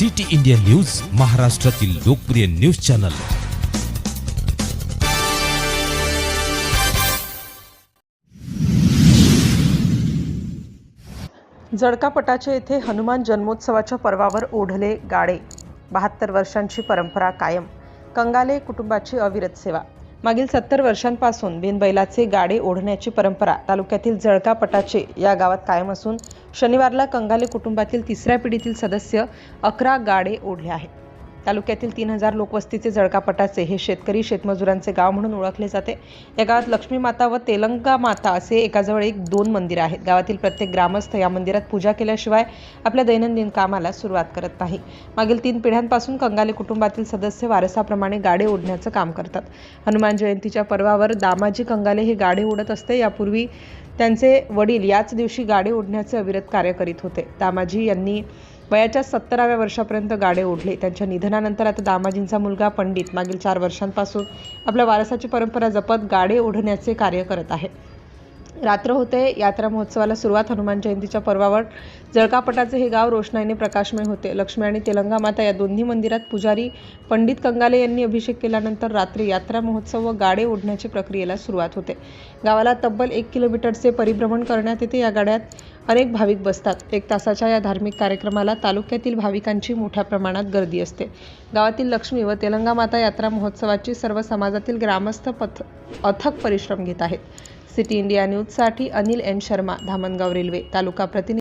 City India news महाराष्ट्रातील लोकप्रिय news channel. जळकापटाचे येथे हनुमान जन्मोत्सवाच्या पर्वावर ओढले गाडे. बहात्तर वर्षांची परंपरा कायम. कंगाले कुटुंबाची अविरत सेवा. मागील सत्तर वर्षांपासून बिनबैलाचे गाडे ओढण्याची परंपरा तालुक्यातील जळकापटाचे या गावात कायम असून शनिवारला कंगाले कुटुंबातील तिसऱ्या पिढीतील सदस्य अकरा गाडे ओढले आहेत. तालुक्यातील तीन हजार लोकवस्तीचे जळकापटाचे हे शेतकरी शेतमजुरांचे गाव म्हणून ओळखले जाते. या गावात लक्ष्मी माता व तेलंगा माता असे एकाजवळ एक दोन मंदिर आहेत. गावातील प्रत्येक ग्रामस्थ या मंदिरात पूजा केल्याशिवाय आपल्या दैनंदिन कामाला सुरुवात करत नाही. मागील तीन पिढ्यांपासून कंगाले कुटुंबातील सदस्य वारसाप्रमाणे गाडे ओढण्याचं काम करतात. हनुमान जयंतीच्या पर्वावर दामाजी कंगाले हे गाडे ओढत असते. यापूर्वी त्यांचे वडील याच दिवशी गाडे ओढण्याचे अविरत कार्य करीत होते. दामाजी यांनी वयाच्या सत्तराव्या वर्षापर्यंत गाडे ओढले. त्यांच्या निधनानंतर आता दामाजींचा मुलगा पंडित. मागील चार वर्षांपासून आपल्या वारसाची परंपरा जपत गाडे ओढण्याचे कार्य करत आहे. रात्र होते यात्रा महोत्सवाला सुरुवात हनुमान जयंतीच्या पर्वावर. जळकापटाचे हे गाव रोषणाईने प्रकाशमय होते. लक्ष्मी आणि तेलंगा माता या दोन्ही मंदिरात पुजारी पंडित कंगाले यांनी अभिषेक केल्यानंतर रात्री यात्रा महोत्सव व गाडे ओढण्याची प्रक्रियेला सुरुवात होते. गावाला तब्बल एक किलोमीटरचे परिभ्रमण करण्यात येते. या गाड्यात अनेक भाविक बसतात. एक तासाच्या या धार्मिक कार्यक्रमाला तालुक्यातील भाविकांची मोठ्या प्रमाणात गर्दी असते. गावातील लक्ष्मी व तेलंगा माता यात्रा महोत्सवाची सर्व समाजातील ग्रामस्थ पथ अथक परिश्रम घेत आहेत. सिटी इंडिया न्यूजसाठी अनिल एन शर्मा धामणगाव रेल्वे तालुका प्रतिनिधी